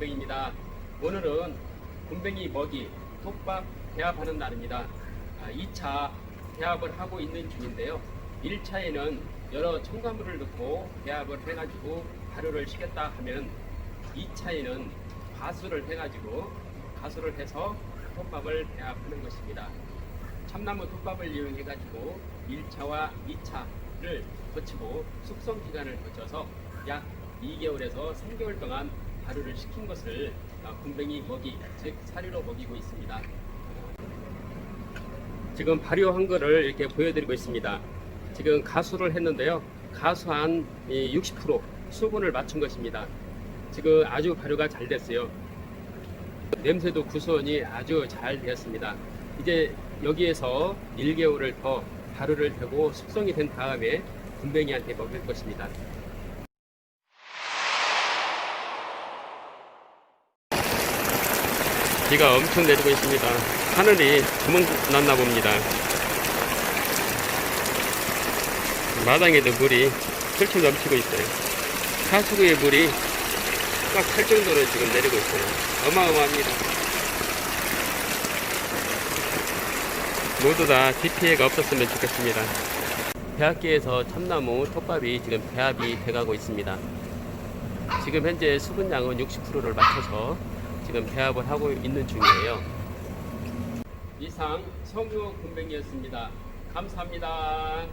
군뱅입니다. 오늘은 군뱅이 먹이 톱밥 배합하는 날입니다. 아, 2차 배합을 하고 있는 중인데요. 1차에는 여러 첨가물을 넣고 배합을 해가지고 발효를 시켰다 하면 2차에는 가수를 해가지고 가수를 해서 톱밥을 배합하는 것입니다. 참나무 톱밥을 이용해가지고 1차와 2차를 거치고 숙성 기간을 거쳐서 약 2개월에서 3개월 동안 발효를 시킨 것을 어, 군뱅이 먹이, 즉 사료로 먹이고 있습니다. 지금 발효한 거를 이렇게 보여드리고 있습니다. 지금 가수를 했는데요. 가수한 60% 수분을 맞춘 것입니다. 지금 아주 발효가 잘 됐어요. 냄새도 구수하니 아주 잘 되었습니다. 이제 여기에서 1개월을 더 발효를 되고 숙성이 된 다음에 군뱅이한테 먹일 것입니다. 비가 엄청 내리고 있습니다. 하늘이 구멍 났나 봅니다. 마당에도 물이 펄쩍 넘치고 있어요. 하수구의 물이 꽉 찰 정도로 지금 내리고 있어요. 어마어마합니다. 모두 다비 피해가 없었으면 좋겠습니다. 배합기에서 참나무 톱밥이 지금 배합이 돼가고 있습니다. 지금 현재 수분량은 60%를 맞춰서 지금 배합을 하고 있는 중이에요. 이상 성유 군뱅이었습니다. 감사합니다.